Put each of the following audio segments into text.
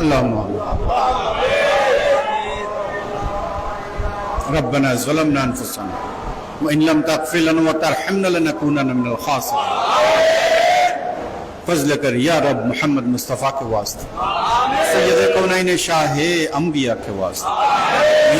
اللهم ربنا ظلمنا انفسنا وان لم تغفر لنا وترحمنا لنكونن من الخاسرين. فضل کر یا رب محمد مصطفیٰ کے واسطے، سید کونین شاہ انبیاء کے واسطے،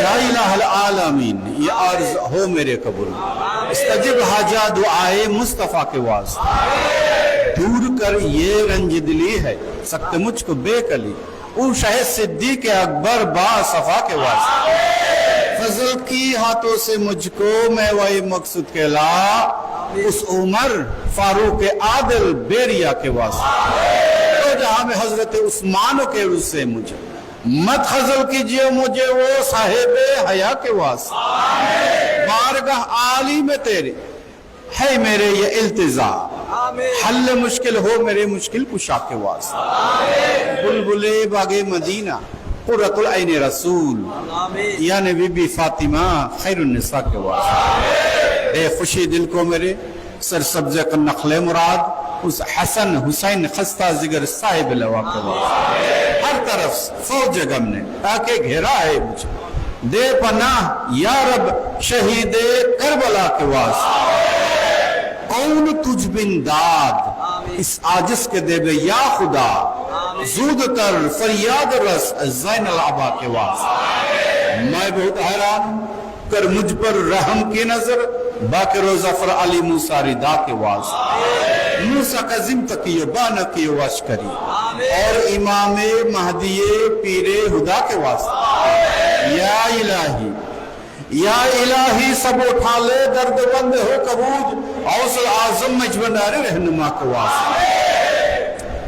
یا الہ العالمین، یہ عرض ہو میرے قبول، استجب حاجہ دعائے مصطفیٰ کے واسطے۔ دور کر یہ رنج دلی ہے، سخت مجھ کو بے کلی او شاہ صدیق اکبر با صفا کے واسطے فضل کی ہاتھوں سے مجھ کو میں وہی مقصود کے لا، اس عمر فاروق عادل بیریا کے واسطے تو جہاں میں حضرت عثمان کے رس سے مجھے مت خزل کیجیے مجھے وہ صاحب حیا کے واسطے بارگاہ عالی میں تیرے، ہے میرے یہ التزا حل مشکل ہو میرے مشکل کشا کے واسطے بلبلے باغ مدینہ قرۃ العین رسول یعنی بی بی فاطمہ خیر النساء کے واسطے اے خوشی دل کو میرے سر سبز نخل مراد اس حسن حسین خستہ زگر صاحب لوا کے واسطے ہر طرف فوج غم نے تاکہ گھیرا ہے مجھے دے پناہ یا رب شہید کربلا کے واسطے کون تجھ بن داد اس آجس کے دے بے یا خدا زود تر فریاد رس زین العبا کے واسطے میں بہت حیران کر مجھ پر رحم کی نظر باقر و ظفر علی موسیٰ ردا کے واسطے موسیٰ کا ذم تکیو بانا کیو واشکری اور امام مہدی پیر خدا کے واسطے یا الہی یا الہی سب اٹھا لے، درد بند ہو، کبوج اوصل اعظم مجبنار رہنما کے واسطے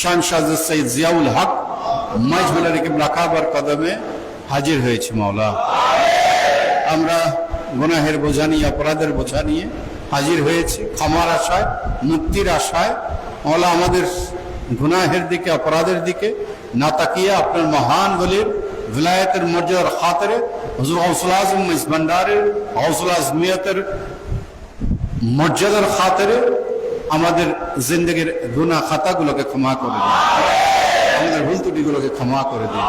শান শাহ সৈয়দ জিয়াউল হক মাইজ ভান্ডারি কিবলা কাবার কদমে হাজির হয়েছে, মাওলা। আমরা গুনাহের বোঝা নিয়ে, অপরাধের বোঝা নিয়ে হাজির হয়েছে। ক্ষমার আশায়, মুক্তির আশায়, মাওলা, আমাদের গুনাহের দিকে, অপরাধের দিকে না তাকিয়ে আপনার মহান বলির ভিলায়তের মর্যাদার খাতরে হুজুর ইস ভান্ডারের গৌসুল আজমিয়তের মর্যাদার খাতরে আমাদের জিন্দগির গুনা খাতাগুলোকে ক্ষমা করে দিন। আমাদের ভুল ত্রুটিগুলোকে ক্ষমা করে দিন।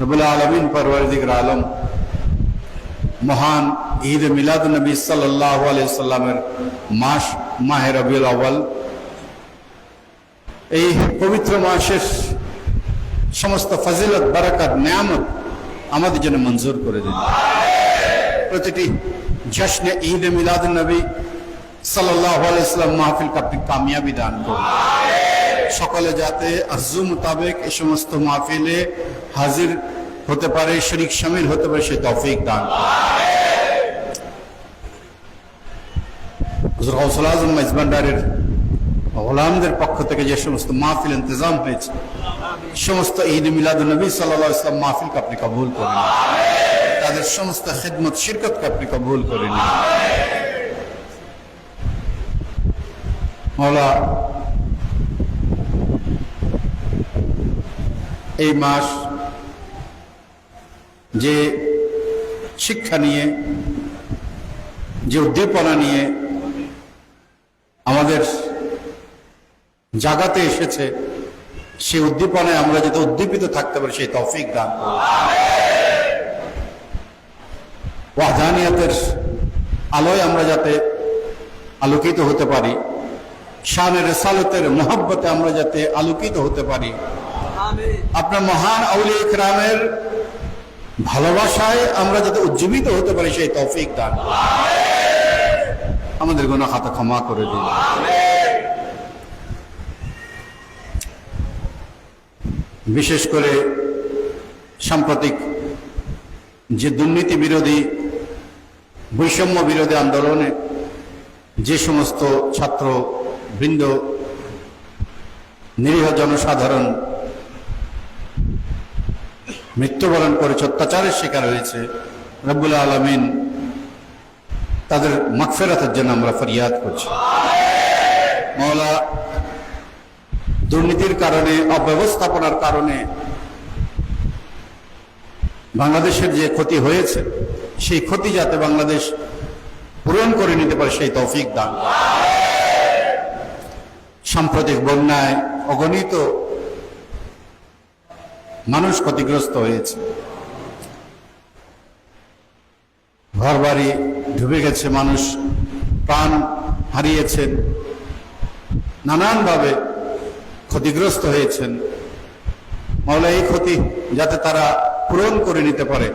রবুল আলমিন আলম মহান ঈদ মিলাদ নবী সাল্লাহ সাল্লামের মাস, মাহে রবিউল এই পবিত্র মাসের সমস্ত ফজিলত, বারাকাত, নিয়ামত আমাদের জন্য মঞ্জুর করে দিন। প্রতিটি জশ্নে ঈদ মিলাদ নবী সাল্লাহ কামিয়াবি দান করুন। সকলে যাতে আরজু মোতাবেক এই সমস্ত মাহফিলে হাজির হতে পারে, শরিক শামিল হতে পারে, সে তৌফিক দান। মেজবান্ডারের পক্ষ থেকে যে সমস্ত মাহফিল ইন্তজাম হয়েছে, সমস্ত ঈদ মিলাদ নবী সাল্লাহ ইসলাম মাহফিলকে আপনি কবুল করে নিন তাদের সমস্ত খেদমত শিরকতকে আপনি কবুল করে নিন মৌলা এই মাস যে শিক্ষা নিয়ে, যে উদ্দীপনা নিয়ে আমাদের জাগাতে এসেছে, সেই উদ্দীপনায় আমরা যাতে উদ্দীপিত থাকতে পারি, সেই তৌফিক দান। ওয়াহদানিয়াতের আলোয় আমরা যাতে আলোকিত হতে পারি শানের রেসালতের মোহাব্বতে আমরা যাতে আলোকিত হতে পারি। আপনার মহান আউলি ইকরামের ভালোবাসায় আমরা যাতে উজ্জীবিত হতে পারি, সেই তৌফিক দান। আমাদের গোনা খাতা ক্ষমা করে দিন। বিশেষ করে সাম্প্রতিক যে দুর্নীতি বিরোধী, বৈষম্য বিরোধী আন্দোলনে যে সমস্ত ছাত্র বৃন্দ নিরীহ জনসাধারণ মৃত্যুবরণ করেছে, অত্যাচারের শিকার হয়েছে। রব্বুল আলমিন তাদের মাগফেরাতের জন্য আমরা ফরিয়াদ করছি। মৌলা দুর্নীতির কারণে, অব্যবস্থাপনার কারণে বাংলাদেশের যে ক্ষতি হয়েছে, সেই ক্ষতি যাতে বাংলাদেশ পূরণ করে নিতে পারে, সেই তৌফিক দান। সাম্প্রতিক বন্যায় অগণিত মানুষ ক্ষতিগ্রস্ত হয়েছে। ঘর বাড়ি ডুবে গেছে, মানুষ প্রাণ হারিয়েছেন, নানানভাবে ক্ষতিগ্রস্ত হয়েছেন। মাওলা, এই ক্ষতি যাতে তারা পূরণ করে নিতে পারে,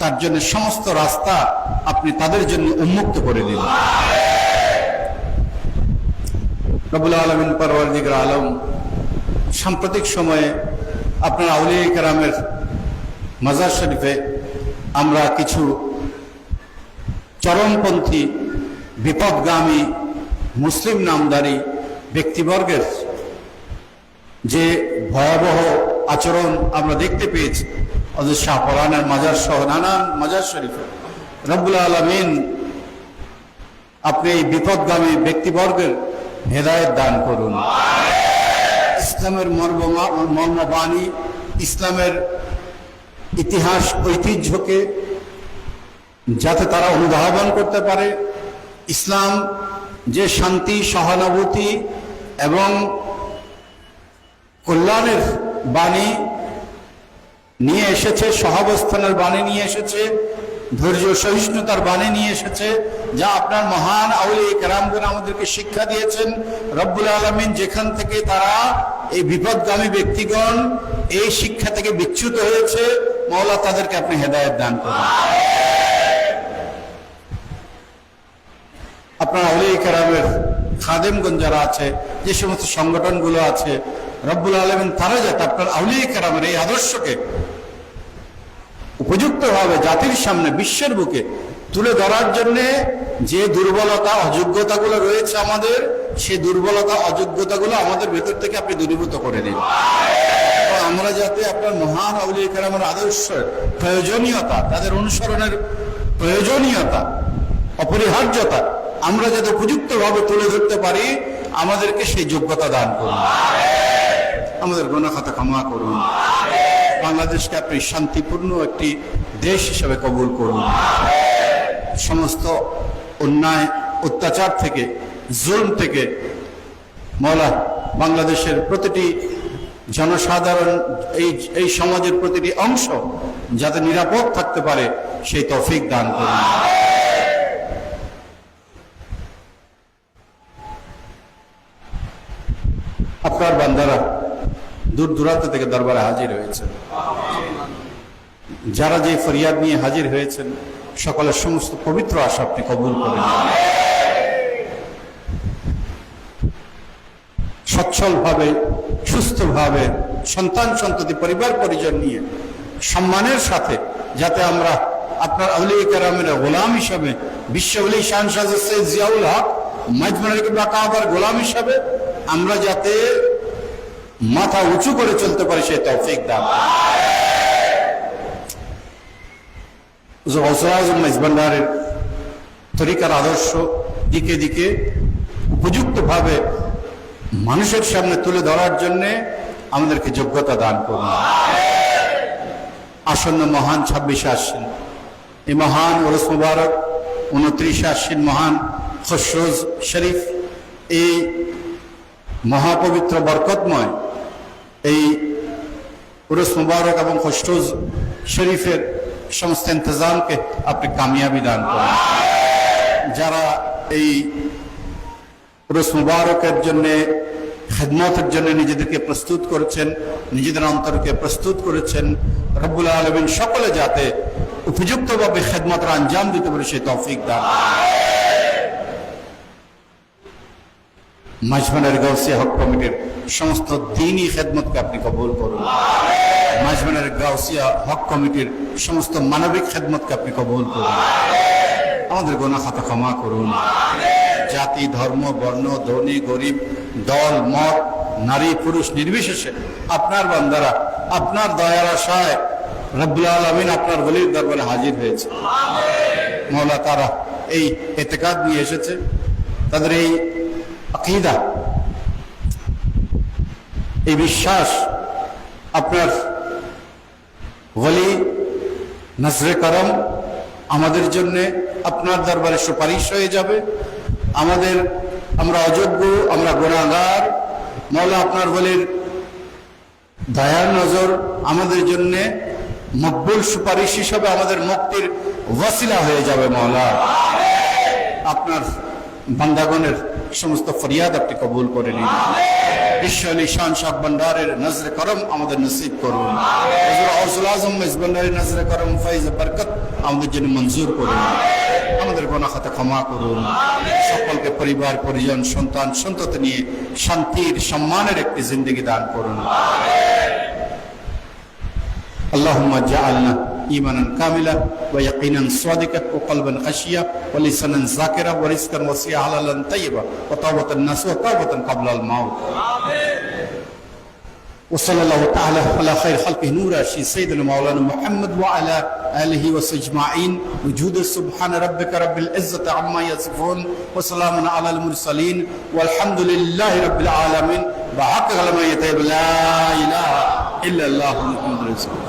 তার জন্য সমস্ত রাস্তা আপনি তাদের জন্য উন্মুক্ত করে দিন রবুল আলমিন পরওয়ারদিগর আলম, সাম্প্রতিক সময়ে আপনার আউলিয়া কেরামের মাজার শরীফে আমরা কিছু চরমপন্থী, বিপদগামী, মুসলিম নামদারি ব্যক্তিবর্গের যে ভয়াবহ আচরণ আমরা দেখতে পেয়েছি অজর শাহ পরানের মাজার সহ নানান মাজার শরীফে। রব্বুল আলমিন আপনি এই বিপদগামী ব্যক্তিবর্গের হেদায়ত দান করুন। ইসলামের মর্ম মর্মবাণী, ইসলামের ইতিহাস, ঐতিহ্যকে যাতে তারা অনুধাবন করতে পারে। ইসলাম যে শান্তি, সহানুভূতি এবং কল্যাণের বাণী নিয়ে এসেছে, সহাবস্থানের বাণী নিয়ে এসেছে ধৈর্য সহিষ্ণুতার বাণী নিয়ে এসেছে, যা আপনার মহান আউলি কেরামগণ আমাদেরকে শিক্ষা দিয়েছেন। রব্বুল আলমিন যেখান থেকে তারা এই বিপদগামী ব্যক্তিগণ এই শিক্ষা থেকে বিচ্যুত হয়েছে মৌলা তাদেরকে আপনি হেদায়ত দান করেন। আপনার আউলি কেরামের খাদেমগণ যারা আছে, যে সমস্ত সংগঠনগুলো আছে, রব্বুল আলমিন তারা যাতে আপনার আউলিয়া কেরামের এই আদর্শকে উপযুক্তভাবে জাতির সামনে বিশ্বের বুকে তুলে ধরার জন্য যে দুর্বলতা, অযোগ্যতাগুলো রয়েছে আমাদের, সেই দুর্বলতা, অযোগ্যতাগুলো আমাদের ভেতর থেকে আপনি দূরীভূত করে নিন। আমরা যাতে আপনার মহান আউলিয়া কেরামের আদর্শ, প্রয়োজনীয়তা, তাদের অনুসরণের প্রয়োজনীয়তা, অপরিহার্যতা, আমরা যাতে উপযুক্তভাবে তুলে ধরতে পারি, আমাদেরকে সেই যোগ্যতা দান করুন। আমাদের গোনাখাতা ক্ষমা করুন। বাংলাদেশকে আপনি শান্তিপূর্ণ একটি দেশ হিসেবে কবুল করুন। সমস্ত অন্যায়, অত্যাচার থেকে, জুলম থেকে মৌলা বাংলাদেশের প্রতিটি জনসাধারণ, এই এই সমাজের প্রতিটি অংশ যাতে নিরাপদ থাকতে পারে, সেই তফিক দান করুন। আপনার বান্দারা দূর দূরান্ত থেকে দরবারে হাজির হয়েছেন। যারা যে ফরিয়াদ নিয়ে হাজির হয়েছেন, সকলের সমস্ত পবিত্র আশা আপনি কবুল করেন। সচ্ছলভাবে, সুস্থভাবে, সন্তান সন্ততি, পরিবার পরিজন নিয়ে সম্মানের সাথে যাতে আমরা আপনার আউলি কারামের গোলাম হিসাবে, বিশ্ববলি শান শাহ জিয়াউল হক মাজমানের গোলাম হিসাবে আমরা যাতে মাথা উঁচু করে চলতে পারে সেই তৌফিক মেজবান্ডারের তরিকার আদর্শ দিকে দিকে উপযুক্তভাবে মানুষের সামনে তুলে ধরার জন্য আমাদেরকে যোগ্যতা দান করুন। আসন্ন মহান ছাব্বিশে আসছেন এই মহান ওরস মুবারক, উনত্রিশে আসছেন মহান খসরোজ শরীফ, এই মহাপবিত্র বরকতময় এই উরস মুবারক এবং খসরোজ শরীফের সমস্ত ইন্তজামকে আপনি কামিয়াবি দান করেন। যারা এই উরস মুবারকের জন্যে, খেদমতের জন্য নিজেদেরকে প্রস্তুত করেছেন, নিজেদের অন্তরকে প্রস্তুত করেছেন, রব্বুল আলমিন সকলে যাতে উপযুক্তভাবে খেদমতের আঞ্জাম দিতে পারে, সে তৌফিক দান মাঝমানের গাউসিয়া হক কমিটির সমস্ত দিনই খেদমতকে আপনি কবুল করুন। মাঝমানের গাউসিয়া হক কমিটির সমস্ত মানবিক খেদমতকে আপনি কবুল করুন। আমাদের গোনা খাতা ক্ষমা করুন। জাতি, ধর্ম, বর্ণ, ধনী, গরিব, দল, মত, নারী, পুরুষ নির্বিশেষে আপনার বান্দারা, আপনার দয়ার আশায় রব্বুল আলমিন আপনার বলির দরবারে হাজির হয়েছে। মৌলা তারা এই এতেকাদ নিয়ে এসেছে। তাদের এই আকিদা এই বিশ্বাস আপনার ওলি নজরে করম আমাদের জন্যে আপনার দরবারে সুপারিশ হয়ে যাবে। আমাদের, আমরা অযোগ্য, আমরা গোনাগার মৌলা আপনার বলির দয়ার নজর আমাদের জন্য মকবুল সুপারিশ হিসাবে আমাদের মুক্তির ওয়াসিলা হয়ে যাবে মৌলা। আপনার বান্দাগণের সমস্ত ফরিয়াদ আপনি কবুল করে নিন। বিশ্ব নিশান শাহ ভণ্ডারের নজরে করম আমাদের নসিব করুন। হজুর আজম মেজবন্ডারের নজরে করম ফাইজ বরকত আমাদের জন্য মঞ্জুর করুন। আমাদের গোনা খাতা ক্ষমা করুন। সকলকে পরিবার, পরিজন, সন্তান, সন্তত নিয়ে শান্তির, সম্মানের একটি জিন্দগি দান করুন। আল্লাহ জাআলনা ايمانا كاملا ويقينا صادقا وقلبا خشيا ولسانا ذاكرا ورزقا وسيعا حلالا طيبا وتوبة نصوحا توبة قبل الموت. وصلى الله تعالى على خير خلقه نورا شي سيدنا مولانا محمد وعلى آله وصحبه اجمعين وجود سبحان ربك رب العزة عما يصفون وسلام على المرسلين. والحمد لله رب العالمين. بحق كلمه يطيب لا إله إلا الله محمد رسول